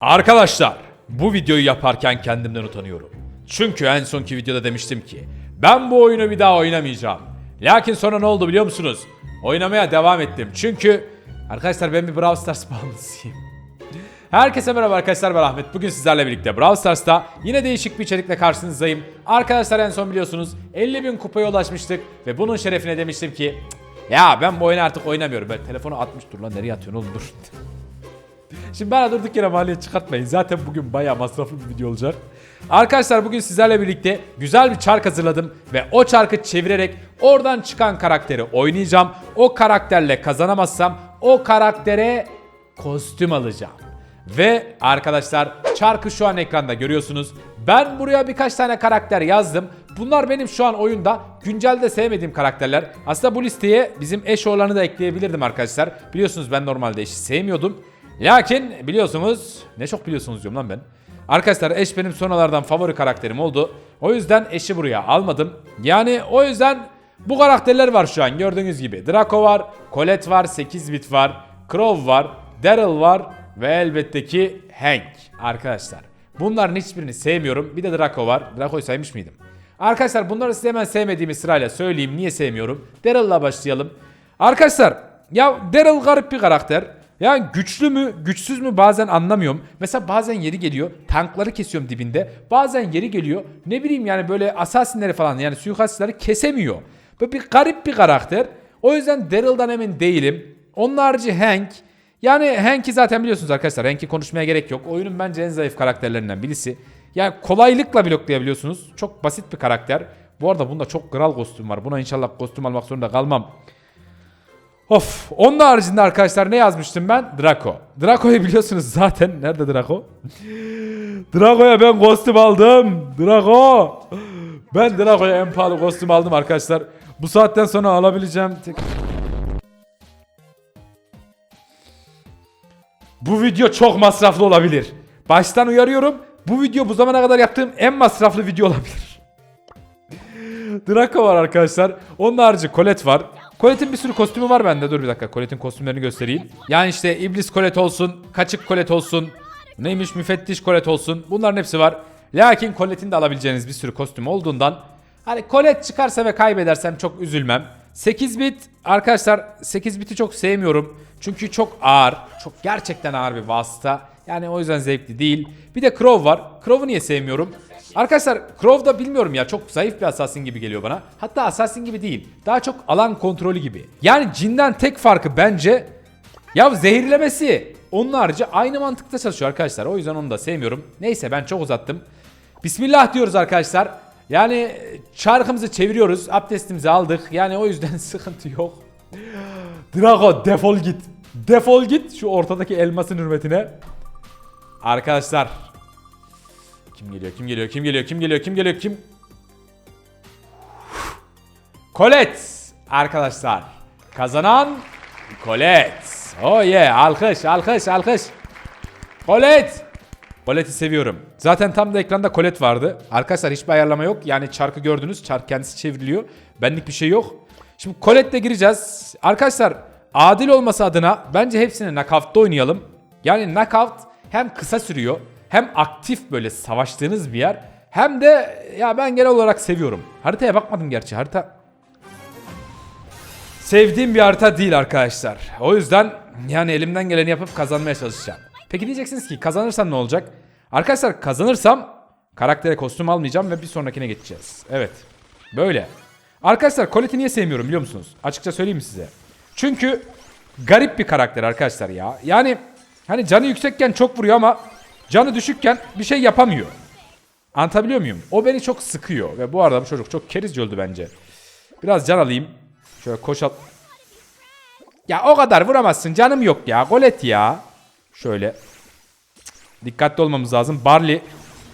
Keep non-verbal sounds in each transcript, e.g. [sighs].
Arkadaşlar bu videoyu yaparken kendimden utanıyorum. Çünkü en sonki videoda demiştim ki ben bu oyunu bir daha oynamayacağım. Lakin sonra ne oldu biliyor musunuz? Oynamaya devam ettim. Çünkü arkadaşlar ben bir Brawl Stars [laughs] bağımlısıyım. Herkese merhaba arkadaşlar ben Ahmet. Bugün sizlerle birlikte Brawl Stars'ta yine değişik bir içerikle karşınızdayım. Arkadaşlar en son biliyorsunuz 50 bin kupaya ulaşmıştık ve bunun şerefine demiştim ki "Cık, ya ben bu oyunu artık oynamıyorum. Ben telefonu atmış dur lan nereye atıyorsun oğlum dur. [laughs] Şimdi bana durduk yere maliyet çıkartmayın. Zaten bugün bayağı masraflı bir video olacak. Arkadaşlar bugün sizlerle birlikte güzel bir çark hazırladım ve o çarkı çevirerek oradan çıkan karakteri oynayacağım. O karakterle kazanamazsam o karaktere kostüm alacağım. Ve arkadaşlar çarkı şu an ekranda görüyorsunuz. Ben buraya birkaç tane karakter yazdım. Bunlar benim şu an oyunda güncelde sevmediğim karakterler. Aslında bu listeye bizim eş oğlanı da ekleyebilirdim arkadaşlar. Biliyorsunuz ben normalde eşi sevmiyordum. Lakin biliyorsunuz ne çok biliyorsunuz diyorum lan ben. Arkadaşlar eş benim sonralardan favori karakterim oldu. O yüzden eşi buraya almadım. Yani o yüzden bu karakterler var şu an gördüğünüz gibi. Draco var, Colette var, 8 bit var, Crow var, Daryl var ve elbette ki Hank arkadaşlar. Bunların hiçbirini sevmiyorum. Bir de Draco var. Draco'yu saymış mıydım? Arkadaşlar bunları size hemen sevmediğimi sırayla söyleyeyim. Niye sevmiyorum? Daryl'la başlayalım. Arkadaşlar ya Daryl garip bir karakter. Yani güçlü mü, güçsüz mü bazen anlamıyorum. Mesela bazen yeri geliyor, tankları kesiyorum dibinde. Bazen yeri geliyor, ne bileyim yani böyle asasinleri falan yani suikastçıları kesemiyor. Böyle bir garip bir karakter. O yüzden Daryl'dan emin değilim. Onun harici Hank. Yani Hank'i zaten biliyorsunuz arkadaşlar. Hank'i konuşmaya gerek yok. Oyunun bence en zayıf karakterlerinden birisi. Yani kolaylıkla bloklayabiliyorsunuz. Çok basit bir karakter. Bu arada bunda çok kral kostüm var. Buna inşallah kostüm almak zorunda kalmam. Of. Onun haricinde arkadaşlar ne yazmıştım ben? Draco. Draco'yu biliyorsunuz zaten. Nerede Draco? Draco'ya ben kostüm aldım. Draco. Ben Draco'ya en pahalı kostüm aldım arkadaşlar. Bu saatten sonra alabileceğim tek... Bu video çok masraflı olabilir. Baştan uyarıyorum. Bu video bu zamana kadar yaptığım en masraflı video olabilir. Draco var arkadaşlar. Onun harici Colette var. Colette'in bir sürü kostümü var bende. Dur bir dakika. Colette'in kostümlerini göstereyim. Yani işte iblis Colette olsun, kaçık Colette olsun, neymiş müfettiş Colette olsun. Bunların hepsi var. Lakin Colette'in de alabileceğiniz bir sürü kostüm olduğundan hani Colette çıkarsa ve kaybedersem çok üzülmem. 8 bit arkadaşlar 8 biti çok sevmiyorum. Çünkü çok ağır. Çok gerçekten ağır bir vasıta. Yani o yüzden zevkli değil. Bir de Crow var. Crow'u niye sevmiyorum? Arkadaşlar Crow da bilmiyorum ya çok zayıf bir assassin gibi geliyor bana. Hatta assassin gibi değil. Daha çok alan kontrolü gibi. Yani cinden tek farkı bence ya zehirlemesi. Onun harici aynı mantıkta çalışıyor arkadaşlar. O yüzden onu da sevmiyorum. Neyse ben çok uzattım. Bismillah diyoruz arkadaşlar. Yani çarkımızı çeviriyoruz. Abdestimizi aldık. Yani o yüzden [laughs] sıkıntı yok. Drago defol git. Defol git şu ortadaki elmasın hürmetine. Arkadaşlar. Kim geliyor? Kim geliyor? Kim geliyor? Kim geliyor? Kim geliyor? Kim? Colette arkadaşlar. Kazanan Colette. Oh yeah. Alkış, alkış, alkış. Colette. Colette'i seviyorum. Zaten tam da ekranda Colette vardı. Arkadaşlar hiçbir ayarlama yok. Yani çarkı gördünüz. Çark kendisi çevriliyor. Benlik bir şey yok. Şimdi Colette'le gireceğiz. Arkadaşlar adil olması adına bence hepsini knockout'ta oynayalım. Yani knockout hem kısa sürüyor hem aktif böyle savaştığınız bir yer. Hem de ya ben genel olarak seviyorum. Haritaya bakmadım gerçi. Harita sevdiğim bir harita değil arkadaşlar. O yüzden yani elimden geleni yapıp kazanmaya çalışacağım. Peki diyeceksiniz ki kazanırsam ne olacak? Arkadaşlar kazanırsam karaktere kostüm almayacağım ve bir sonrakine geçeceğiz. Evet. Böyle. Arkadaşlar Colette'i niye sevmiyorum biliyor musunuz? Açıkça söyleyeyim size? Çünkü garip bir karakter arkadaşlar ya. Yani hani canı yüksekken çok vuruyor ama canı düşükken bir şey yapamıyor. Anlatabiliyor muyum? O beni çok sıkıyor ve bu arada bu çocuk çok kerizci öldü bence. Biraz can alayım. Şöyle koşal... Ya o kadar vuramazsın canım yok ya. Golet ya. Şöyle. Dikkatli olmamız lazım. Barley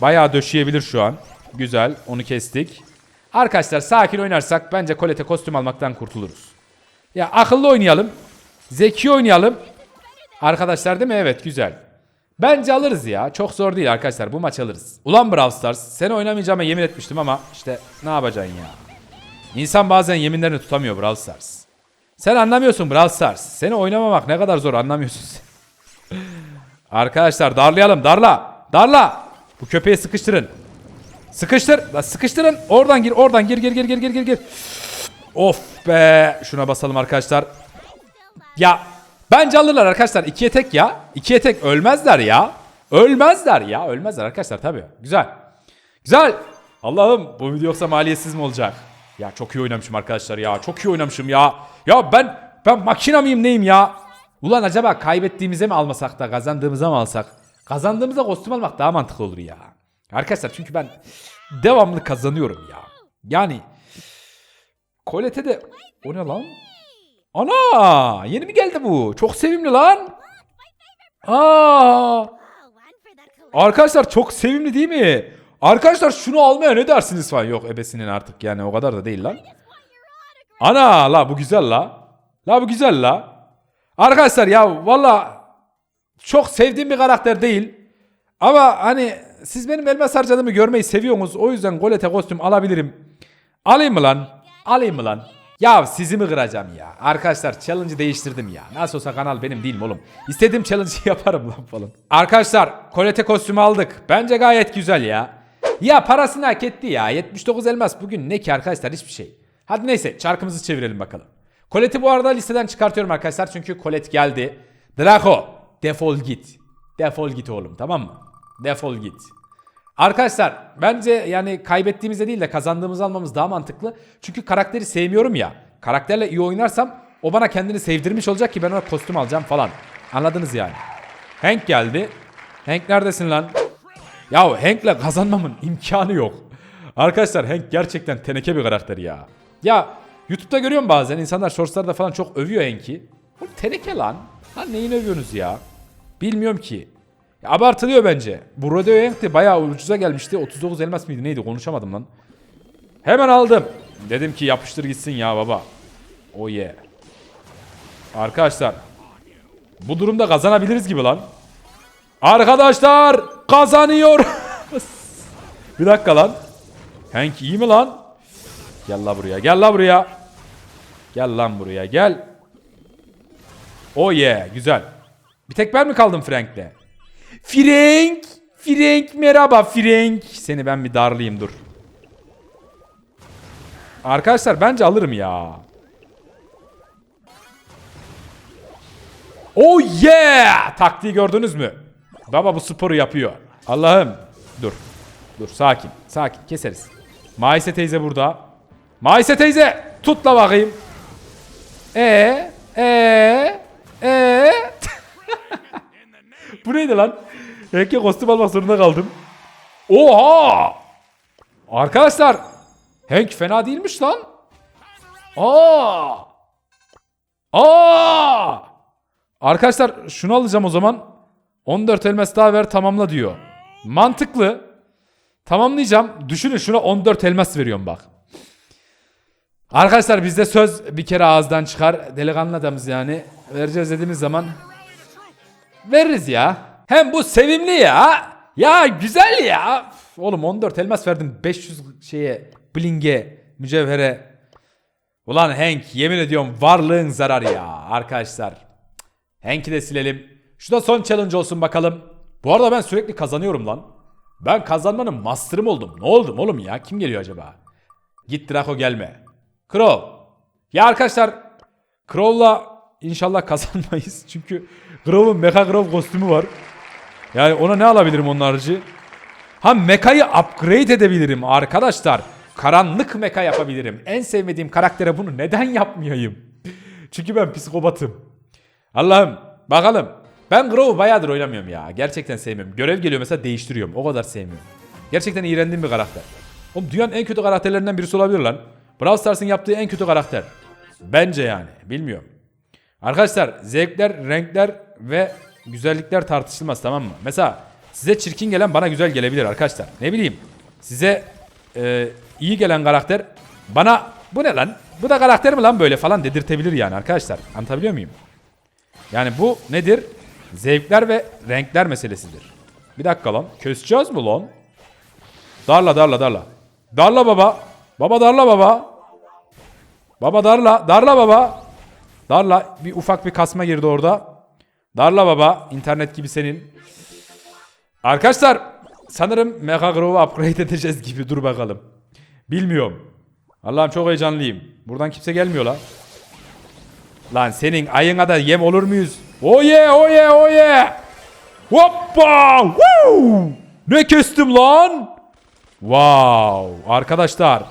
bayağı döşeyebilir şu an. Güzel onu kestik. Arkadaşlar sakin oynarsak bence Colette'e kostüm almaktan kurtuluruz. Ya akıllı oynayalım. Zeki oynayalım. Arkadaşlar değil mi? Evet güzel. Bence alırız ya. Çok zor değil arkadaşlar. Bu maç alırız. Ulan Brawl Stars. Seni oynamayacağıma yemin etmiştim ama işte ne yapacaksın ya. İnsan bazen yeminlerini tutamıyor Brawl Stars. Sen anlamıyorsun Brawl Stars. Seni oynamamak ne kadar zor anlamıyorsun sen. [laughs] Arkadaşlar darlayalım darla. Darla. Bu köpeği sıkıştırın. Sıkıştır. Sıkıştırın. Oradan gir oradan gir gir gir gir gir gir. Of be. Şuna basalım arkadaşlar. Ya bence alırlar arkadaşlar. İkiye tek ya. İkiye tek ölmezler ya. Ölmezler ya. Ölmezler arkadaşlar tabii. Güzel. Güzel. Allah'ım bu video yoksa maliyetsiz mi olacak? Ya çok iyi oynamışım arkadaşlar ya. Çok iyi oynamışım ya. Ya ben ben makina mıyım neyim ya? Ulan acaba kaybettiğimize mi almasak da kazandığımıza mı alsak? Kazandığımızda kostüm almak daha mantıklı olur ya. Arkadaşlar çünkü ben devamlı kazanıyorum ya. Yani Colette de o ne lan? Ana yeni mi geldi bu? Çok sevimli lan. Aa Arkadaşlar çok sevimli değil mi? Arkadaşlar şunu almaya ne dersiniz falan. Yok ebesinin artık yani o kadar da değil lan. Ana la bu güzel la. La bu güzel la. Arkadaşlar ya valla çok sevdiğim bir karakter değil. Ama hani siz benim elmas harcadığımı görmeyi seviyorsunuz. O yüzden golete kostüm alabilirim. Alayım mı lan? Alayım mı lan? Ya sizi mi kıracağım ya? Arkadaşlar challenge'ı değiştirdim ya. Nasıl olsa kanal benim değil mi oğlum? İstediğim challenge'ı [laughs] yaparım lan falan. Arkadaşlar kolete kostümü aldık. Bence gayet güzel ya. Ya parasını hak etti ya. 79 elmas bugün ne ki arkadaşlar hiçbir şey. Hadi neyse çarkımızı çevirelim bakalım. Colette'i bu arada listeden çıkartıyorum arkadaşlar çünkü Colette geldi. Draco defol git. Defol git oğlum tamam mı? Defol git. Arkadaşlar bence yani kaybettiğimizde değil de kazandığımızı almamız daha mantıklı. Çünkü karakteri sevmiyorum ya. Karakterle iyi oynarsam o bana kendini sevdirmiş olacak ki ben ona kostüm alacağım falan. Anladınız yani. Hank geldi. Hank neredesin lan? Ya Hank'le kazanmamın imkanı yok. Arkadaşlar Hank gerçekten teneke bir karakter ya. Ya YouTube'da görüyorum bazen insanlar shortslarda falan çok övüyor Hank'i. Bu teneke lan. Lan neyini övüyorsunuz ya? Bilmiyorum ki. Abartılıyor bence. Bu Rodeo Hank de bayağı ucuza gelmişti. 39 elmas mıydı neydi konuşamadım lan. Hemen aldım. Dedim ki yapıştır gitsin ya baba. Oh yeah. Arkadaşlar. Bu durumda kazanabiliriz gibi lan. Arkadaşlar kazanıyor. [laughs] bir dakika lan. Hank iyi mi lan? Gel la buraya. Gel la buraya. Gel lan buraya. Gel. Oh yeah. Güzel. Bir tek ben mi kaldım Frank'le? Frank. Frank merhaba Frank. Seni ben bir darlayayım dur. Arkadaşlar bence alırım ya. Oh yeah! Taktiği gördünüz mü? Baba bu sporu yapıyor. Allah'ım. Dur. Dur sakin. Sakin. Keseriz. Maise teyze burada. Maise teyze. Tut la bakayım. E e e Bu neydi lan? Belki kostüm almak zorunda kaldım. Oha! Arkadaşlar. Hank fena değilmiş lan. Aa! Aa! Arkadaşlar şunu alacağım o zaman. 14 elmas daha ver tamamla diyor. Mantıklı. Tamamlayacağım. Düşünün şuna 14 elmas veriyorum bak. Arkadaşlar bizde söz bir kere ağızdan çıkar. Delikanlı adamız yani. Vereceğiz dediğimiz zaman veririz ya. Hem bu sevimli ya. Ya güzel ya. Oğlum 14 elmas verdim 500 şeye bling'e mücevhere. Ulan Hank yemin ediyorum varlığın zarar ya arkadaşlar. Hank'i de silelim. Şu da son challenge olsun bakalım. Bu arada ben sürekli kazanıyorum lan. Ben kazanmanın master'ım oldum. Ne oldum oğlum ya? Kim geliyor acaba? Git Draco gelme. Crow. Ya arkadaşlar Crow'la inşallah kazanmayız. [laughs] Çünkü Crow'un Mecha Crow kostümü var. Yani ona ne alabilirim onun harici? Ha mekayı upgrade edebilirim arkadaşlar. Karanlık meka yapabilirim. En sevmediğim karaktere bunu neden yapmayayım? [laughs] Çünkü ben psikopatım. Allah'ım bakalım. Ben Grow'u bayağıdır oynamıyorum ya. Gerçekten sevmiyorum. Görev geliyor mesela değiştiriyorum. O kadar sevmiyorum. Gerçekten iğrendiğim bir karakter. Oğlum dünyanın en kötü karakterlerinden birisi olabilir lan. Brawl Stars'ın yaptığı en kötü karakter. Bence yani. Bilmiyorum. Arkadaşlar zevkler, renkler ve güzellikler tartışılmaz tamam mı? Mesela size çirkin gelen bana güzel gelebilir arkadaşlar. Ne bileyim. Size e, iyi gelen karakter bana bu ne lan? Bu da karakter mi lan böyle falan dedirtebilir yani arkadaşlar. Anlatabiliyor muyum? Yani bu nedir? Zevkler ve renkler meselesidir. Bir dakika lan. Keseceğiz mi lan? Darla darla darla. Darla baba. Baba darla baba. Baba darla. Darla baba. Darla. Bir ufak bir kasma girdi orada. Darla baba. internet gibi senin. Arkadaşlar sanırım Mega Grove'u upgrade [laughs] edeceğiz gibi. Dur bakalım. Bilmiyorum. Allah'ım çok heyecanlıyım. Buradan kimse gelmiyor la. Lan senin ayına da yem olur muyuz? Oh yeah, oh yeah, oh. Hoppa! Woo! Ne kestim lan? Wow! Arkadaşlar.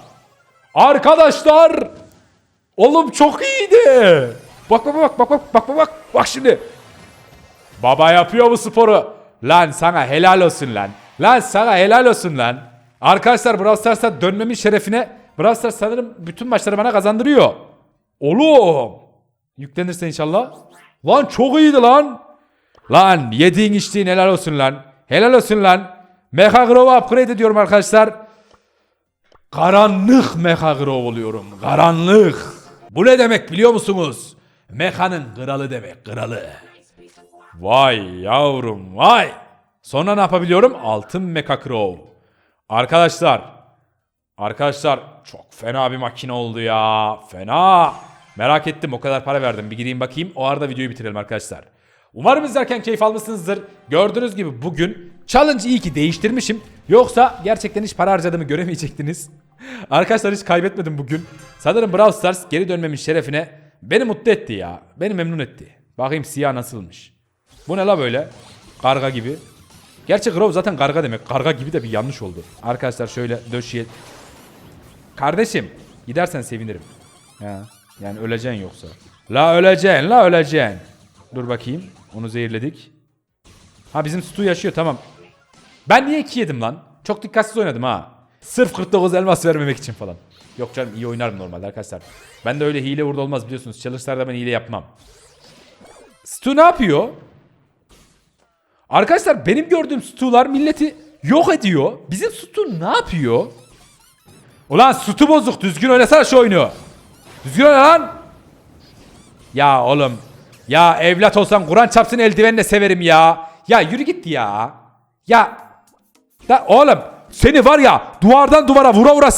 Arkadaşlar! Oğlum çok iyiydi. Bak bak bak bak bak bak bak bak. Bak şimdi. Baba yapıyor bu sporu. Lan sana helal olsun lan. Lan sana helal olsun lan. Arkadaşlar Brawl Stars'a dönmemin şerefine Brawl Stars sanırım bütün maçları bana kazandırıyor. Oğlum. Yüklenirse inşallah. Lan çok iyiydi lan. Lan yediğin içtiğin helal olsun lan. Helal olsun lan. Mecha Grove'u upgrade ediyorum arkadaşlar. Karanlık Mecha Grove oluyorum. Karanlık. Bu ne demek biliyor musunuz? Mecha'nın kralı demek. Kralı. Vay yavrum vay. Sonra ne yapabiliyorum? Altın Mecha Crow. Arkadaşlar. Arkadaşlar çok fena bir makine oldu ya. Fena. Merak ettim o kadar para verdim. Bir gireyim bakayım. O arada videoyu bitirelim arkadaşlar. Umarım izlerken keyif almışsınızdır. Gördüğünüz gibi bugün challenge iyi ki değiştirmişim. Yoksa gerçekten hiç para harcadığımı göremeyecektiniz. [laughs] Arkadaşlar hiç kaybetmedim bugün. Sanırım Brawl Stars geri dönmemin şerefine beni mutlu etti ya. Beni memnun etti. Bakayım siyah nasılmış. Bu ne la böyle? Karga gibi. Gerçi Grove zaten karga demek. Karga gibi de bir yanlış oldu. Arkadaşlar şöyle döşeye... Kardeşim gidersen sevinirim. Ya, yani öleceksin yoksa. La öleceksin la öleceksin. Dur bakayım. Onu zehirledik. Ha bizim Stu yaşıyor tamam. Ben niye 2 yedim lan? Çok dikkatsiz oynadım ha. Sırf 49 elmas vermemek için falan. Yok canım iyi oynarım normalde arkadaşlar. Ben de öyle hile vurdu olmaz biliyorsunuz. Challenge'larda ben hile yapmam. Stu ne yapıyor? Arkadaşlar benim gördüğüm Stu'lar milleti yok ediyor. Bizim Stu ne yapıyor? Ulan Stu bozuk. Düzgün oynasana şu oyunu. Düzgün oyna lan. Ya oğlum. Ya evlat olsam Kur'an çapsın eldivenle severim ya. Ya yürü git ya. Ya. Da oğlum seni var ya duvardan duvara vura vura.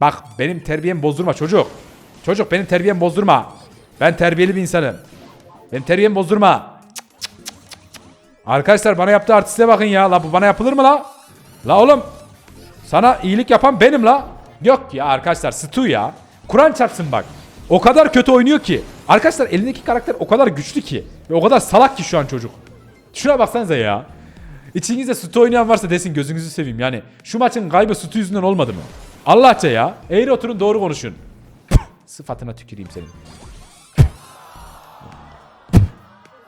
Bak benim terbiyemi bozdurma çocuk. Çocuk benim terbiyemi bozdurma. Ben terbiyeli bir insanım. Benim terbiyemi bozdurma. Arkadaşlar bana yaptığı artiste bakın ya. La bu bana yapılır mı la? La oğlum. Sana iyilik yapan benim la. Yok ya arkadaşlar Stu ya. Kur'an çarpsın bak. O kadar kötü oynuyor ki. Arkadaşlar elindeki karakter o kadar güçlü ki. Ve o kadar salak ki şu an çocuk. Şuna baksanıza ya. İçinizde Stu oynayan varsa desin gözünüzü seveyim yani. Şu maçın kaybı Stu yüzünden olmadı mı? Allahça ya. Eğri oturun doğru konuşun. [laughs] Sıfatına tüküreyim senin.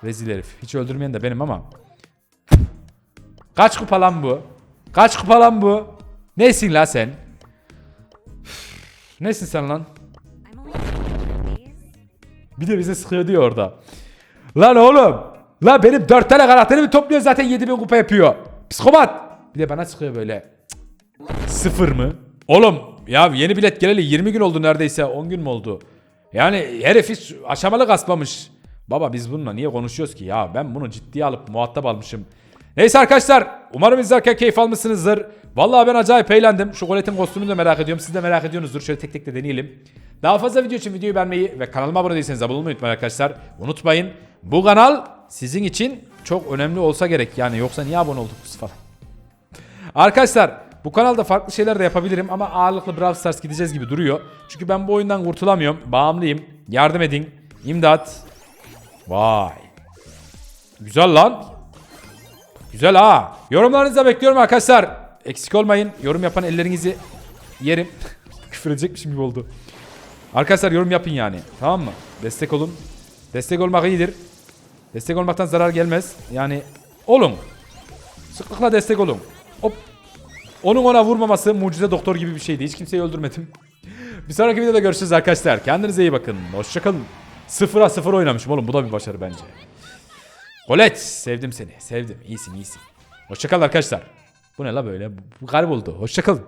Rezil herif. Hiç öldürmeyen de benim ama. Kaç kupa lan bu? Kaç kupa lan bu? Nesin la sen? [sighs] Nesin sen lan? Bir de bize sıkıyor diyor orada. Lan oğlum. La benim dört tane karakterimi topluyor zaten 7000 kupa yapıyor. Psikopat. Bir de bana sıkıyor böyle. Sıfır mı? Oğlum ya yeni bilet geleli 20 gün oldu neredeyse 10 gün mü oldu? Yani herif hiç aşamalı kasmamış. Baba biz bununla niye konuşuyoruz ki ya? Ben bunu ciddiye alıp muhatap almışım. Neyse arkadaşlar umarım izlerken keyif almışsınızdır. Vallahi ben acayip eğlendim. Şu Colette'in kostümünü de merak ediyorum. Siz de merak ediyorsunuzdur. Şöyle tek tek de deneyelim. Daha fazla video için videoyu beğenmeyi ve kanalıma abone değilseniz abone olmayı unutmayın arkadaşlar. Unutmayın bu kanal sizin için çok önemli olsa gerek. Yani yoksa niye abone olduk biz falan. Arkadaşlar bu kanalda farklı şeyler de yapabilirim ama ağırlıklı Brawl Stars gideceğiz gibi duruyor. Çünkü ben bu oyundan kurtulamıyorum. Bağımlıyım. Yardım edin. İmdat. Vay. Güzel lan. Güzel ha. Yorumlarınızı da bekliyorum arkadaşlar. Eksik olmayın. Yorum yapan ellerinizi yerim. [laughs] Küfür edecekmişim gibi oldu. Arkadaşlar yorum yapın yani. Tamam mı? Destek olun. Destek olmak iyidir. Destek olmaktan zarar gelmez. Yani olun. Sıklıkla destek olun. Hop. Onun ona vurmaması mucize doktor gibi bir şeydi. Hiç kimseyi öldürmedim. [laughs] bir sonraki videoda görüşürüz arkadaşlar. Kendinize iyi bakın. Hoşçakalın. Sıfıra sıfır oynamışım oğlum. Bu da bir başarı bence. Colette sevdim seni. Sevdim. İyisin iyisin. Hoşçakal arkadaşlar. Bu ne la böyle? Bu garip oldu. Hoşçakalın.